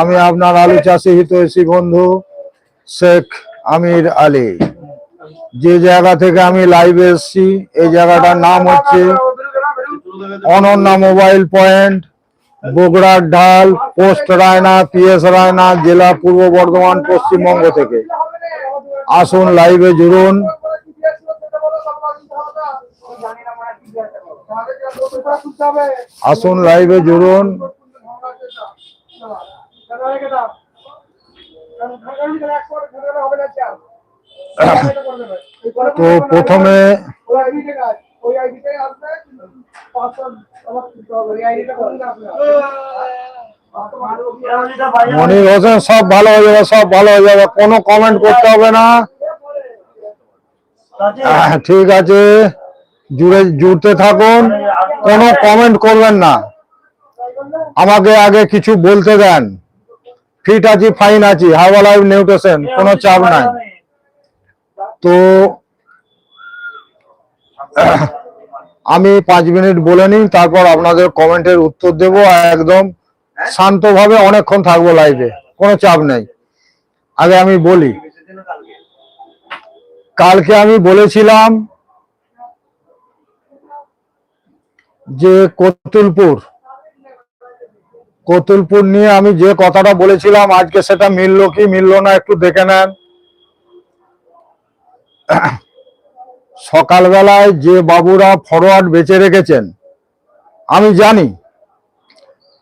আমি আপনার আলু চাষি হিতৈষী বন্ধু শেখ আমির আলী। যে জায়গা থেকে আমি লাইভে এসেছি, এই জায়গাটার নাম হচ্ছে অনন্যা মোবাইল পয়েন্ট, বগুড়ার ঢাল, পোস্ট রায়না, পিএস রায়না, জেলা পূর্ব বর্ধমান, পশ্চিমবঙ্গ থেকে। আসুন লাইভে জুড়ুন। আসুন লাইভে জুড়ুন। তো প্রথমে মনির হোসেন সব ভালো হয়ে যাবে সব ভালো হয়ে যাবে। কোনো কমেন্ট করতে হবে না। ঠিক আছে। জুড়ে জুড়তে থাকুন। কোনো কমেন্ট করবেন না। আমাকে আগে কিছু বলতে দেন। ফিট আছি ফাইন আছি হাওয়া লাইভ নিউট্রিশন, কোনো চাপ নাই। তো আমি পাঁচ মিনিট বলে নিই, তারপর আপনাদের কমেন্টের উত্তর দেবো একদম শান্তভাবে অনেকক্ষণ থাকব লাইভে কোনো চাপ নেই। আগে আমি বলি, কালকে আমি বলেছিলাম যে কতুলপুর কতুলপুর নিয়ে আমি যে কথাটা বলেছিলাম, আজকে সেটা মিললো কি মিললো না একটু দেখে নেন। সকালবেলায় যে বাবুরা ফরওয়ার্ড বেঁচে রেখেছেন, আমি জানি,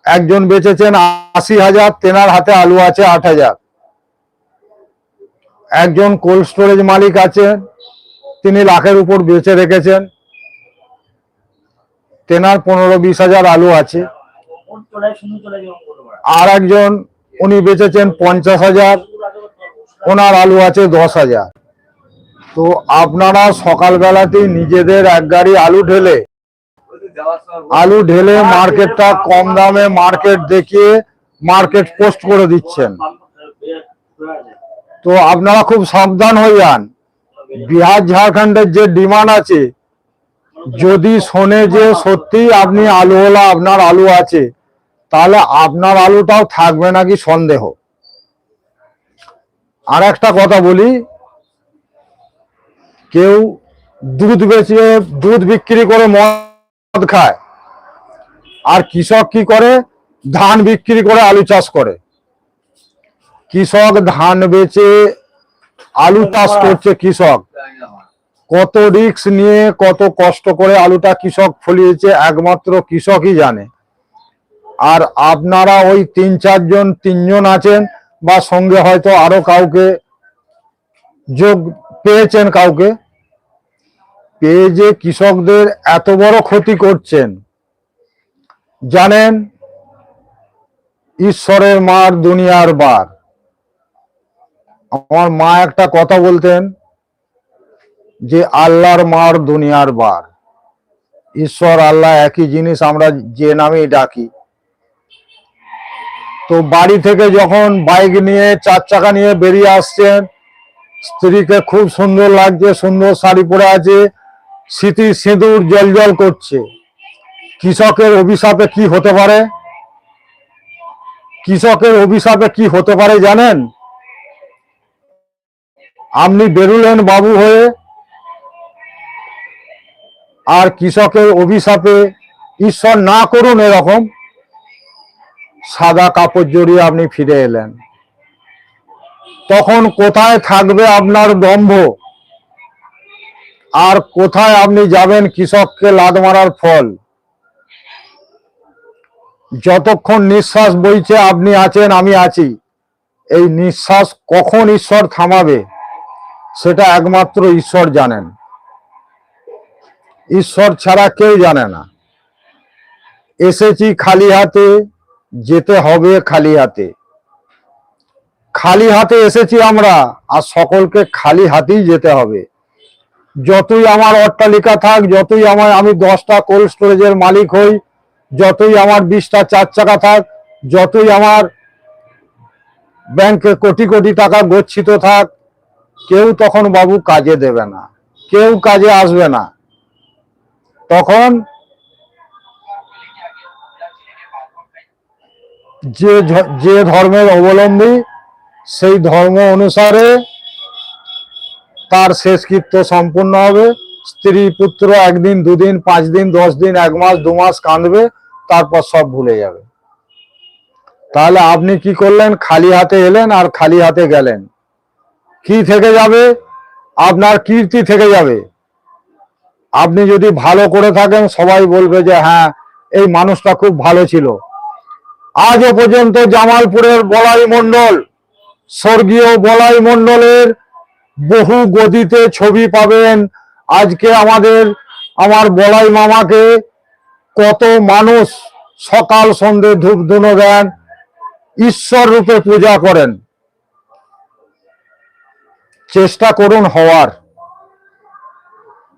একজন বেচেছেন আশি হাজার, তেনার হাতে আলু আছে আট হাজার। একজন কোল্ড স্টোরেজ মালিক আছেন, তিনি লাখের উপর বেচে রেখেছেন, তেনার পনেরো বিশ হাজার আলু আছে। আর একজন উনি বেচেছেন পঞ্চাশ হাজার, ওনার আলু আছে দশ হাজার। তো আপনারা সকালবেলাতেই নিজেদের এক গাড়ি আলু ঢেলে আলু ঢেলে মার্কেটটা কম দামে মার্কেট দেখিয়ে মার্কেট পোস্ট করে দিচ্ছেন। তো আপনারা খুব সাবধান হয়ে যান। বিহার ঝাড়খণ্ডের যে ডিমান্ড আছে, যদি শোনে যে সত্যি আপনি আলুওয়ালা, আপনার আলু আছে তাহলে আপনার আলুটাও থাকবে নাকি সন্দেহ? আর একটা কথা বলি, কেউ দুধ বেচে দুধ বিক্রি করে মদ খায়, আর কৃষক কি করে? ধান বিক্রি করে আলু চাষ করে। কৃষক ধান বেচে আলু চাষ করছে কৃষক। কত রিস্ক নিয়ে কত কষ্ট করে আলুটা কৃষক ফলিয়েছে একমাত্র কৃষকই জানে। আর আপনারা ওই তিন চারজন, তিনজন আছেন বা সঙ্গে হয়তো আরও কাউকে যোগ পেয়েছেন কাউকে, পেয়ে যে কৃষকদের এত বড় ক্ষতি করছেন। জানেন, ঈশ্বরের মার দুনিয়ার বার। আমার মা একটা কথা বলতেন যে, আল্লাহর মার দুনিয়ার বার। ঈশ্বর, আল্লাহ একই জিনিস আমরা যে নামেই ডাকি। তো বাড়ি থেকে যখন বাইক নিয়ে চার চাকা নিয়ে বেরিয়ে আসছেন, স্ত্রীকে খুব সুন্দর লাগছে, সুন্দর শাড়ি পরে আছে, স্মৃতি সিঁদুর জল জল করছে। কৃষকের অভিশাপে কি হতে পারে? কৃষকের অভিশাপে কি হতে পারে জানেন? আপনি বেরুলেন বাবু হয়ে, আর কৃষকের অভিশাপে ঈশ্বর না করুন এরকম। সাদা কাপড় জড়িয়ে আপনি ফিরে এলেন। তখন কোথায় থাকবে আপনার দম্ভ? আর কোথায় আপনি যাবেন কৃষককে লাদ মারার ফল? যতক্ষণ নিঃশ্বাস বইছে আপনি আছেন, আমি আছি। এই নিঃশ্বাস কখন ঈশ্বর থামাবে, সেটা একমাত্র ঈশ্বর জানেন। ঈশ্বর ছাড়া কেউ জানে না। এসেছি খালি হাতে যেতে হবে খালি হাতে। খালি হাতে এসেছি আমরা, আর সকলকে খালি হাতেই যেতে হবে। যতই আমার অট্টালিকা থাক, যতই আমার আমি দশটা কোল্ড স্টোরেজের মালিক হই, যতই আমার বিশটা চার চাকা থাক, যতই আমার ব্যাংকে কোটি কোটি টাকা গচ্ছিত থাক, কেউ তখন বাবু কাজে দেবে না, কেউ কাজে আসবে না। তখন যে যে ধর্মের অবলম্বী, সেই ধর্ম অনুসারে তার শেষকৃত্য সম্পূর্ণ হবে। স্ত্রী, পুত্র একদিন, দুদিন, পাঁচ দিন, দশ দিন, এক মাস, দু মাস কাঁদবে, তারপর সব ভুলে যাবে। তাহলে আপনি কি করলেন? খালি হাতে এলেন আর খালি হাতে গেলেন। কি থেকে যাবে? আপনার কীর্তি থেকে যাবে। আপনি যদি ভালো করে থাকেন, সবাই বলবে যে হ্যাঁ এই মানুষটা খুব ভালো ছিল। আজও পর্যন্ত জামালপুরের বলাই মণ্ডল, স্বর্গীয় বলাই মণ্ডলের বহু গদিতে ছবি পাবেন। আজকে আমাদের, আমার বলাই মামাকে কত মানুষ সকাল সন্ধে ধূপ ধুনো দেন, ঈশ্বর রূপে পূজা করেন। চেষ্টা করুন হওয়ার।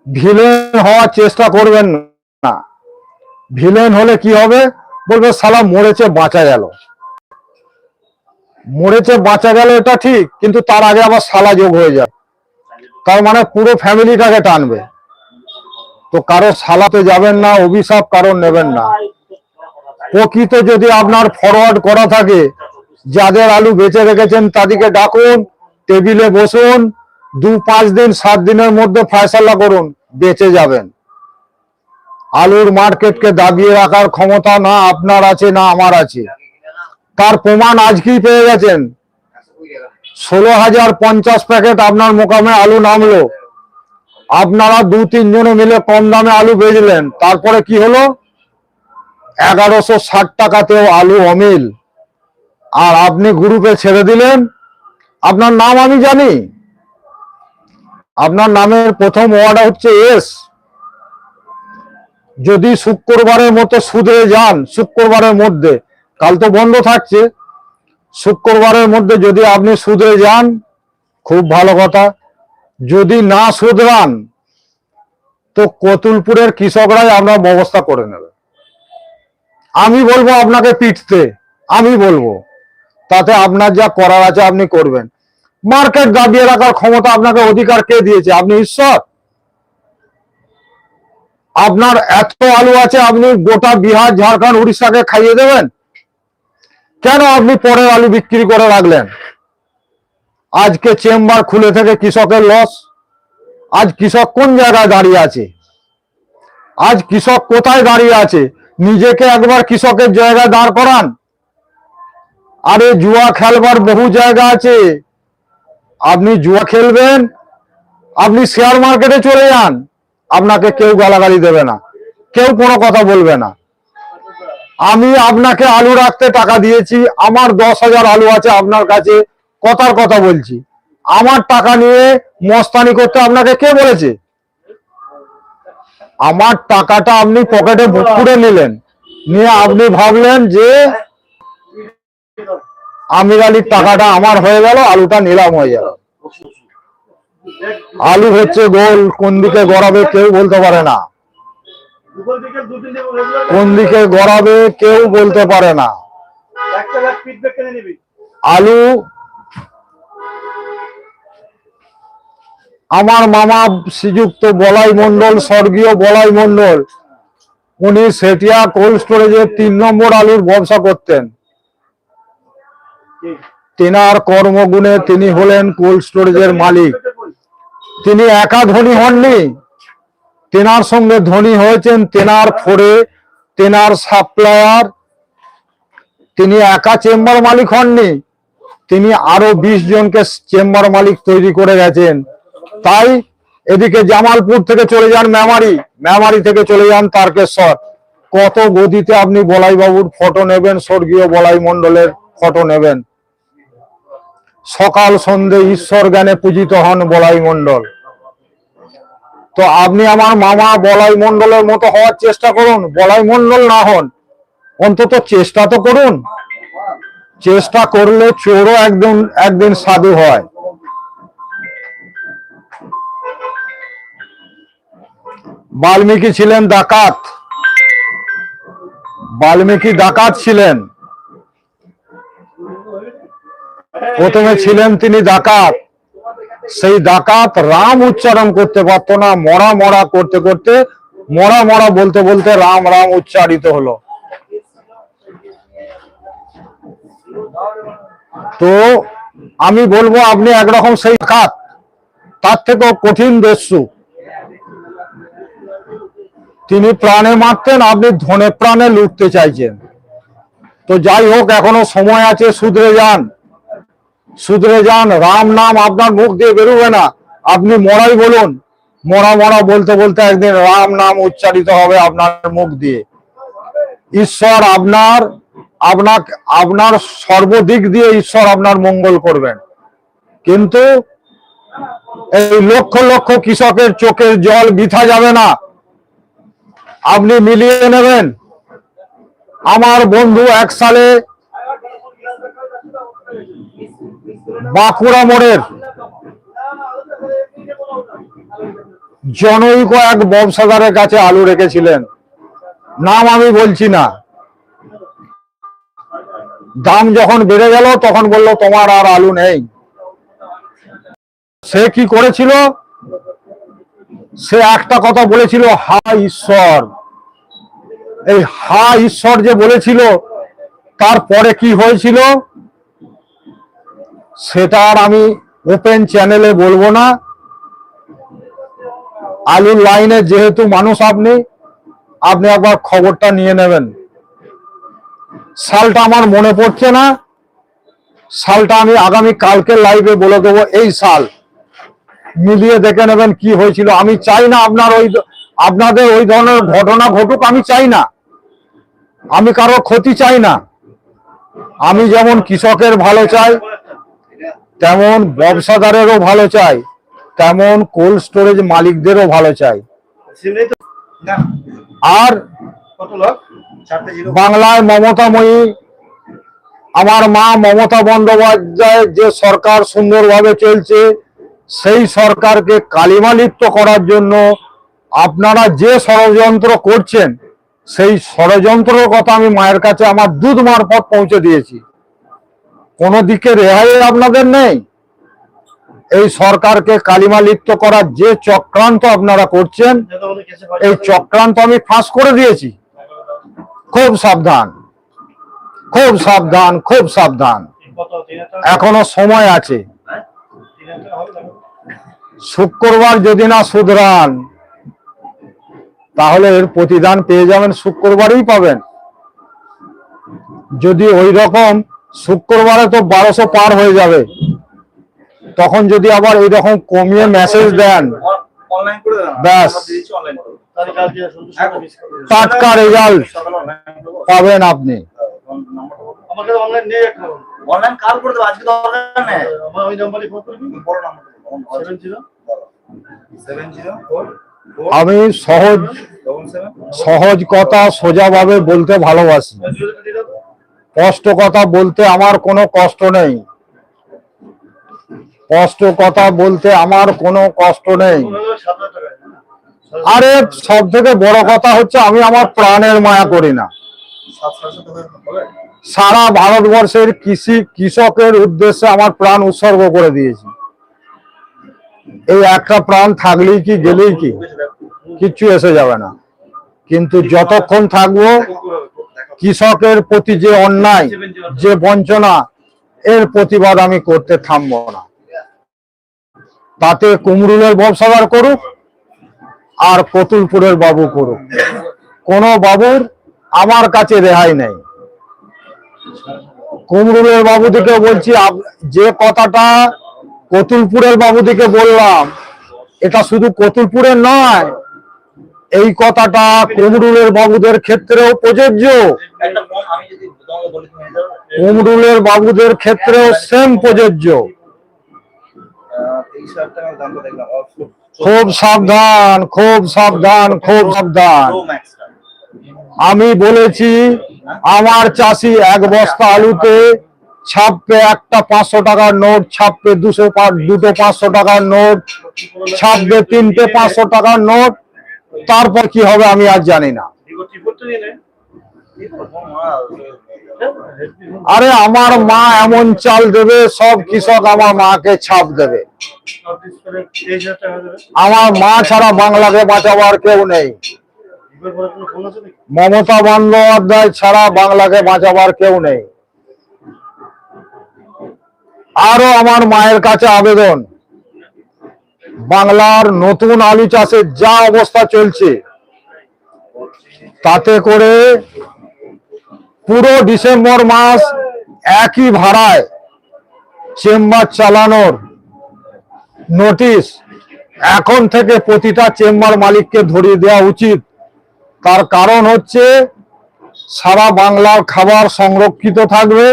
ভিলেন হওয়ার চেষ্টা করবেন না। ভিলেন হলে কি হবে? বলবে সালা মরেছে, বাঁচা গেল। মরেছে, বাঁচা গেল এটা ঠিক, কিন্তু তার আগে আবার সালা যোগ হয়ে যায় তার মানে পুরো ফ্যামিলিটাকে টানবে। তো কারও সালাতে যাবেন না, অভিশাপ কারণ নেবেন না। প্রকৃত যদি আপনার ফরওয়ার্ড করা থাকে, যাদের আলু বেঁচে রেখেছেন তাদেরকে ডাকুন, টেবিলে বসুন দু পাঁচ দিন, সাত দিনের মধ্যে ফয়সালা করুন, বেঁচে যাবেন। আলুর মার্কেটকে দাবিয়ে রাখার ক্ষমতা না আপনার আছে, না আমার আছে। তার প্রমাণ আজকেই পেয়ে গেছেন। ষোলো হাজার পঞ্চাশ প্যাকেট আপনার মোকামে আলু নামলো। আপনারা দু তিনজনে মিলে কম দামে আলু বেচলেন। তারপরে কি হলো? এগারোশো ষাট টাকাতেও আলু অমিল। আর আপনি গ্রুপে ছেড়ে দিলেন। আপনার নাম আমি জানি। আপনার নামের প্রথম ওয়ার্ড হচ্ছে এস যদি শুক্রবারের মতো সুদে যান, শুক্রবারের মধ্যে, কাল তো বন্ধ থাকছে, শুক্রবারের মধ্যে যদি আপনি সুদে যান, খুব ভালো কথা। যদি না শুধরান তো কতুলপুরের কৃষকরাই আপনার ব্যবস্থা করে নেবে। আমি বলব আপনাকে পিটতে, আমি বলব। তাতে আপনার যা করার আছে আপনি করবেন। মার্কেট দাবিয়ে রাখার ক্ষমতা আপনাকে অধিকার কে দিয়েছে? আপনি ঈশ্বর। আপনার এত আলু আছে, আপনি গোটা বিহার, ঝাড়খণ্ড, উড়িষ্যাকে খাইয়ে দেবেন? কেন আপনি পরের আলু বিক্রি করে রাখলেন? আজকে চেম্বার খুলে থেকে কৃষকের লস আজ কৃষক কোন জায়গায় দাঁড়িয়ে আছে? আজ কৃষক কোথায় দাঁড়িয়ে আছে? নিজেকে একবার কৃষকের জায়গায় দাঁড় করান। আরে জুয়া খেলবার বহু জায়গা আছে। আপনি জুয়া খেলবেন? আপনি শেয়ার মার্কেটে চলে যান। আপনাকে কেউ গালাগালি দেবে না। কেউ কোনো কথা বলবে না। আমি আপনাকে আলু রাখতে টাকা দিয়েছি। আমার দশ হাজার আলু আছে আপনার কাছে। কথার কথা বলছি। আমার টাকা নিয়ে মস্তানি করতে আপনাকে কে বলেছে? আমার টাকাটা আপনি পকেটে পুরে নিলেন। নিয়ে আপনি ভাবলেন যে আমির আলীর টাকাটা আমার হয়ে গেল, আলুটা নিলাম হয়ে গেল। আলু হচ্ছে গোল কোন দিকে গড়াবে কেউ বলতে পারে না। কোন দিকে গড়াবে কেউ বলতে পারে না। আলু আমার মামা শ্রীযুক্ত বলাই মন্ডল স্বর্গীয় বলাই মন্ডল উনি সেটিয়া কোল্ড স্টোরেজের তিন নম্বর আলুর ব্যবসা করতেন। তেনার কর্মগুণে তিনি হলেন কোল্ড স্টোরেজের মালিক। তিনি একা ধনী হননি। তেনার সঙ্গে ধনী হয়েছেন তেনার ফোরে, তেনার সাপ্লায়ার। তিনি একা চেম্বার মালিক হননি। তিনি আরও বিশ জনকে চেম্বার মালিক তৈরি করে গেছেন। তাই এদিকে জামালপুর থেকে চলে যান মেমারি। মেমারি থেকে চলে যান তারকেশ্বর। কত গদিতে আপনি বলাই বাবুর ফটো নেবেন, স্বর্গীয় বলাই মণ্ডলের ফটো নেবেন। সকাল সন্ধে ঈশ্বর জ্ঞানে পূজিত হন বলাই মণ্ডল। তো আপনি আমার মামা বলাই মণ্ডলের মতো হওয়ার চেষ্টা করুন, বলাই মণ্ডল না হন। অন্তত চেষ্টা তো করুন। চেষ্টা করলে চোরও একদিন একদিন সাধু হয়। বাল্মীকি ছিলেন ডাকাত। বাল্মীকি ডাকাত ছিলেন। প্রথমে ছিলেন তিনি ডাকাত। সেই ডাকাত রাম উচ্চারণ করতে পারতো না, মরা মরা করতে করতে, মরা মরা বলতে বলতে রাম রাম উচ্চারিত হলো। তো আমি বলব, আপনি একরকম সেই খাত তার থেকেও কঠিন দস্যু। তিনি প্রাণে মারতেন, আপনি ধনে প্রাণে লুটতে চাইছেন। তো যাই হোক, এখনও সময় আছে শুধরে যান। শুধরে যান, রাম নাম আপনার মুখ দিয়ে বেরোবে না। আপনি মরাই বলুন। মরা মরা বলতে বলতে একদিন রাম নাম উচ্চারিত হবে আপনার মুখ দিয়ে। ঈশ্বর আপনার আপনার আপনার সর্বদিক দিয়ে ঈশ্বর আপনার মঙ্গল করবেন। কিন্তু এই লক্ষ লক্ষ কৃষকের চোখের জল বিথা যাবে না। আপনি মিলিয়ে নেবেন। আমার বন্ধু এক সালে বাঁকুড়া মোড়ের জনৈক এক ব্যবসাদারের কাছে আলু রেখেছিলেন। নাম আমি বলছি না। দাম যখন বেড়ে গেল, তখন বলল, তোমার আর আলু নেই। সে কি করেছিল? সে একটা কথা বলেছিল, হা ঈশ্বর। এই হা ঈশ্বর যে বলেছিল, তারপরে কি হয়েছিল? সেটা আর আমি ওপেন চ্যানেলে বলব না। আলুর লাইনে যেহেতু মানুষ আপনি আপনি একবার খবরটা নিয়ে নেবেন। সালটা আমার মনে পড়ছে না। সালটা আমি আগামী কালকে লাইভে বলে দেবো এই সাল। মিলিয়ে দেখে নেবেন কি হয়েছিল। আমি চাই না আপনার ওই আপনাদের ওই ধরনের ঘটনা ঘটুক, আমি চাই না। আমি কারও ক্ষতি চাই না। আমি যেমন কৃষকের ভালো চাই তেমন ব্যবসাদারেরও ভালো চাই, তেমন কোল্ড স্টোরেজ মালিকদেরও ভালো চাই। আর বাংলায় মমতাময়ী, আমার মা মমতা বন্দ্যোপাধ্যায় যে সরকার সুন্দরভাবে চলছে, সেই সরকারকে কালিমালিপ্ত করার জন্য আপনারা যে ষড়যন্ত্র করছেন, সেই ষড়যন্ত্রের কথা আমি মায়ের কাছে আমার দুধ মারফত পৌঁছে দিয়েছি। কোনো দিকে রেহাই আপনাদের নেই। এই সরকারকে কালিমা লিপ্ত করার যে চক্রান্ত আপনারা করছেন, এই চক্রান্ত আমি ফাঁস করে দিয়েছি। খুব সাবধান খুব সাবধান খুব সাবধান। এখনও সময় আছে? শুক্রবার যদি না শুধরান, তাহলে এর প্রতিদান পেয়ে যাবেন, শুক্রবারই পাবেন। যদি ওই রকম শুক্রবারে তো বারোশো পার হয়ে যাবে। তখন যদি আবার এই রকম কমিয়ে মেসেজ দেন অনলাইন করে দেন ব্যাস। টাটকা রেজাল্ট পাবেন আপনি। আমি সহজ সহজ কথা সোজাভাবে বলতে ভালোবাসি। কষ্ট কথা বলতে আমার কোনো কষ্ট নেই। কষ্ট কথা বলতে আমার কোনো কষ্ট নেই। আরে সব থেকে বড় কথা হচ্ছে আমি আমার প্রাণের মায়া করি না। সারা ভারতবর্ষের কৃষি, কৃষকের উদ্দেশ্যে আমার প্রাণ উৎসর্গ করে দিয়েছি। এই একটা প্রাণ থাকলেই কি, গেলেই কি? কিচ্ছু এসে যাবে না। কিন্তু যতক্ষণ থাকব কৃষকের প্রতি যে অন্যায় যে বঞ্চনা এর প্রতিবাদ আমি করতে থামবো না। তাতে কুমরুলের ব্যবসাদার করুক আর কতুলপুরের বাবু করুক। কোনো বাবুর আমার কাছে রেহাই নেই। কুমরুলের বাবুদিকে বলছি যে কথাটা কতুলপুরের বাবুদিকে বললাম এটা শুধু কতুলপুরের নয় এই কথাটা কুমরুলের বাবুদের ক্ষেত্রেও প্রযোজ্য। কুমরুলের বাবুদের ক্ষেত্রেও সেম প্রযোজ্য। খুব সাবধান খুব সাবধান খুব সাবধান। আমি বলেছি, আমার চাষি এক বস্তা আলুতে ছাপবে একটা পাঁচশো টাকার নোট, ছাপবে দুশো দুটো পাঁচশো টাকার নোট, ছাপবে তিনটে পাঁচশো টাকার নোট তারপর কি হবে আমি আর জানি না। আরে আমার মা এমন চাল দেবে, সব কৃষক আমার মাকে ছাপ দেবে। আমার মা ছাড়া বাংলাকে বাঁচাবার কেউ নেই। মমতা বন্দ্যোপাধ্যায় ছাড়া বাংলাকে বাঁচাবার কেউ নেই। আরও আমার মায়ের কাছে আবেদন। বাংলার নতুন আলু চাষের যা অবস্থা চলছে, তাতে করে পুরো ডিসেম্বর মাস একই ভাড়ায় চেম্বার চালানোর নোটিশ এখন থেকে প্রতিটা চেম্বার মালিককে ধরিয়ে দেওয়া উচিত। তার কারণ হচ্ছে সারা বাংলার খাবার সংরক্ষিত থাকবে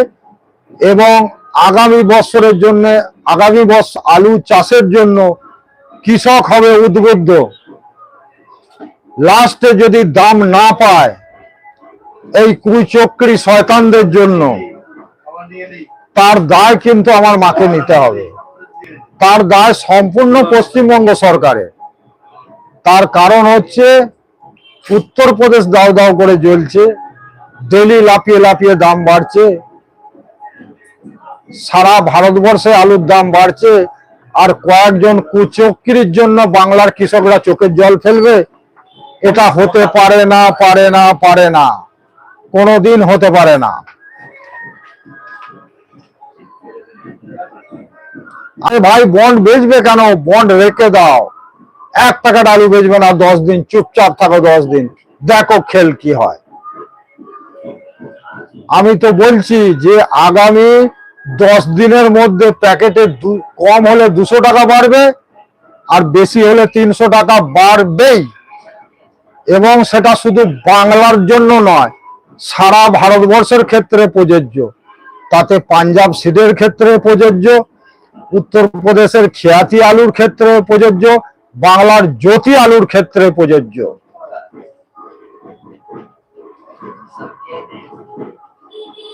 এবং আগামী বছরের জন্য, আগামী বছর আলু চাষের জন্য কৃষক হবে উদ্বুদ্ধ। লাস্টে যদি দাম না পায়, এই কুচক্রি শয়তানদের জন্য তার দায় কিন্তু আমার মাকে নিতে হবে। তার দায় সম্পূর্ণ পশ্চিমবঙ্গ সরকারের। তার কারণ হচ্ছে, উত্তরপ্রদেশ দাও দাও করে জ্বলছে, ডেলি লাফিয়ে লাফিয়ে দাম বাড়ছে, সারা ভারতবর্ষে আলুর দাম বাড়ছে আর কয়েকজন কুচক্রির জন্য বাংলার কৃষকরা চোখের জল ফেলবে, এটা হতে পারে না পারে না পারে না। কোনোদিন হতে পারে না। আরে ভাই, বন্ড বেচবে কেন? বন্ড রেখে দাও। এক টাকা আলু বেচবে না, দশ দিন, চুপচাপ থাকো দশ দিন। দেখো খেল কি হয়। আমি তো বলছি যে আগামী দশ দিনের মধ্যে প্যাকেটে কম হলে দুশো টাকা বাড়বে আর বেশি হলে তিনশো টাকা বাড়বেই। এবং সেটা শুধু বাংলার জন্য নয়, সারা ভারতবর্ষের ক্ষেত্রে প্রযোজ্য। তাতে পাঞ্জাব সিডের ক্ষেত্রে প্রযোজ্য, উত্তরপ্রদেশের খেয়াতি আলুর ক্ষেত্রে প্রযোজ্য, বাংলার জ্যোতি আলুর ক্ষেত্রে প্রযোজ্য।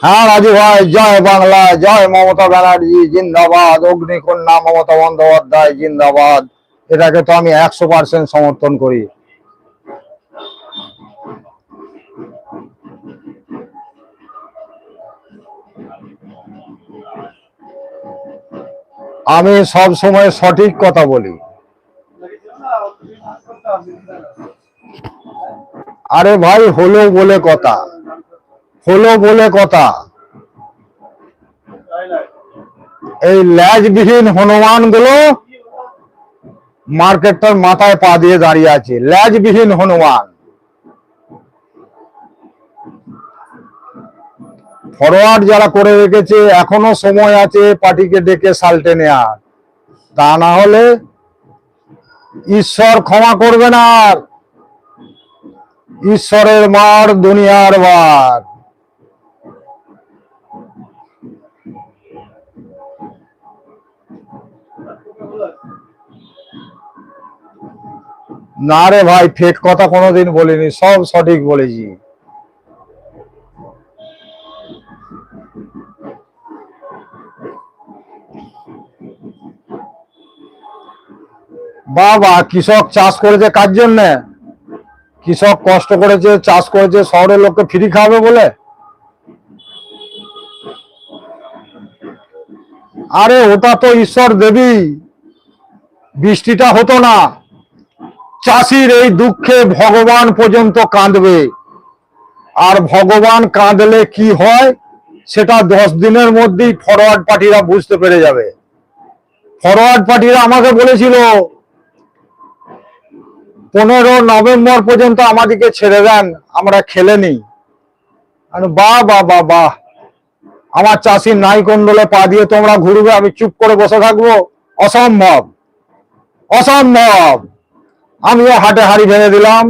হ্যাঁ রাজু ভাই, জয় বাংলা, জয় মমতা ব্যানার্জি, জিন্দাবাদ, অগ্নিকন্যা, মমতা বন্দ্যোপাধ্যায়, জিন্দাবাদ। এটাকে তো আমি একশো পার্সেন্ট সমর্থন করি। আমি সব সময় সঠিক কথা বলি। আরে ভাই, হলো বলে কথা। হলো বলে কথা। এই ল্যাজবিহীন হনুমানগুলো মার্কেটটার মাথায় পা দিয়ে দাঁড়িয়ে আছে। ল্যাজবিহীন হনুমান। ফরওয়ার্ড যারা করে রেখেছে, এখনও সময় আছে পার্টিকে ডেকে সাল্টে নেয়ার। তা না হলে ঈশ্বর ক্ষমা করবে না আর। ঈশ্বরের মার দুনিয়ার বার। না রে ভাই ফেক কথা কোনোদিন বলিনি, সব সঠিক বলেছি। বাবা, কৃষক চাষ করেছে কার জন্য? কৃষক কষ্ট করেছে, চাষ করেছে, শহরের লোককে ফ্রি খাওয়াবে বলে? আরে, ওটা তো ঈশ্বর দেবী, বৃষ্টিটা হতো না। চাষির এই দুঃখে ভগবান পর্যন্ত কাঁদবে। আর ভগবান কাঁদলে কি হয়, সেটা দশ দিনের মধ্যেই ফরওয়ার্ড পার্টিরা বুঝতে পেরে যাবে। ফরওয়ার্ড পার্টিরা আমাকে বলেছিল, পনেরো নভেম্বর পর্যন্ত আমাদেরকে ছেড়ে দেন, আমরা খেলে নিই। বাহ বা বাহ বাহ। আমার চাষির নাই কোন্দলে পা দিয়ে তোমরা ঘুরবে, আমি চুপ করে বসে থাকব। অসম্ভব। অসম্ভব। আমিও হাটে হাড়ি ভেঙে দিলাম।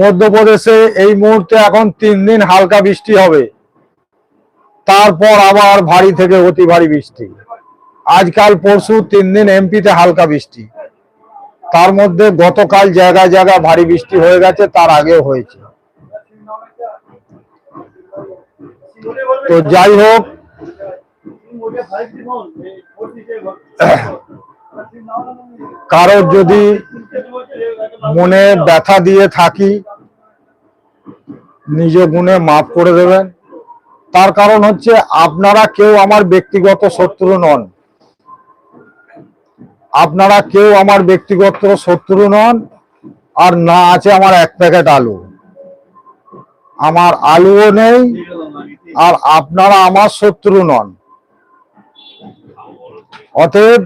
মধ্যপ্রদেশে এই মুহূর্তে এখন তিন দিন হালকা বৃষ্টি হবে। তারপর আবার ভারী থেকে অতি ভারী বৃষ্টি। আজকাল পরশু তিন দিন এমপিতে হালকা বৃষ্টি। তার মধ্যে গতকাল জায়গায় জায়গায় ভারী বৃষ্টি হয়ে গেছে, তার আগেও হয়েছে। তো যাই হোক কারোর যদি মনে ব্যথা দিয়ে থাকি, নিজ গুণে মাফ করে দেবেন। তার কারণ হচ্ছে আপনারা কেউ আমার ব্যক্তিগত শত্রু নন। আপনারা কেউ আমার ব্যক্তিগত শত্রু নন আর না আছে আমার এক প্যাকেট আলু। আমার আলুও নেই আর আপনারা আমার শত্রু নন। অতএব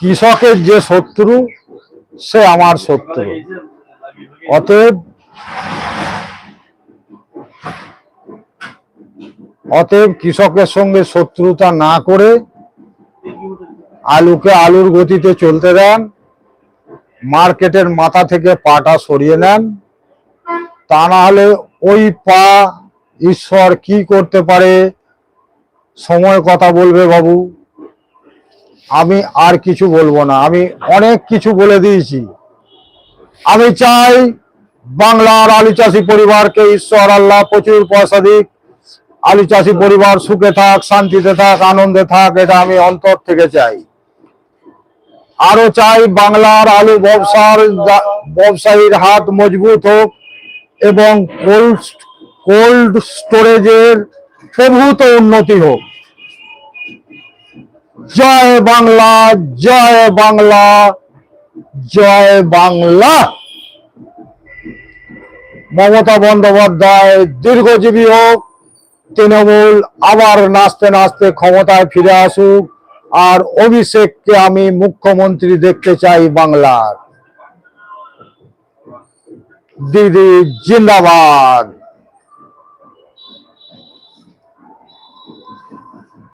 কৃষকের যে শত্রু, সে আমার শত্রু। অতএব অতএব কৃষকের সঙ্গে শত্রুতা না করে আলুকে আলুর গতিতে চলতে দেন, মার্কেটের মাথা থেকে পাটা সরিয়ে নেন। তা না হলে ওই পা ঈশ্বর কি করতে পারে? সময় কথা বলবে বাবু। আমি আর কিছু বলব না, আমি অনেক কিছু বলে দিয়েছি। আমি চাই বাংলার আলু চাষি পরিবারকে ঈশ্বর, আল্লাহ প্রচুর পয়সা দিক। আলু চাষি পরিবার সুখে থাক, শান্তিতে থাক, আনন্দে থাক, এটা আমি অন্তর থেকে চাই। আরও চাই বাংলার আলু ব্যবসার ব্যবসায়ীর হাত মজবুত হোক এবং কোল্ড কোল্ড স্টোরেজের প্রভূত উন্নতি হোক। জয় বাংলা জয় বাংলা জয় বাংলা। মমতা বন্দ্যোপাধ্যায় দীর্ঘজীবী হোক, তৃণমূল আবার নাচতে নাচতে ক্ষমতায় ফিরে আসুক, আর অভিষেককে আমি মুখ্যমন্ত্রী দেখতে চাই বাংলার। দিদি জিন্দাবাদ।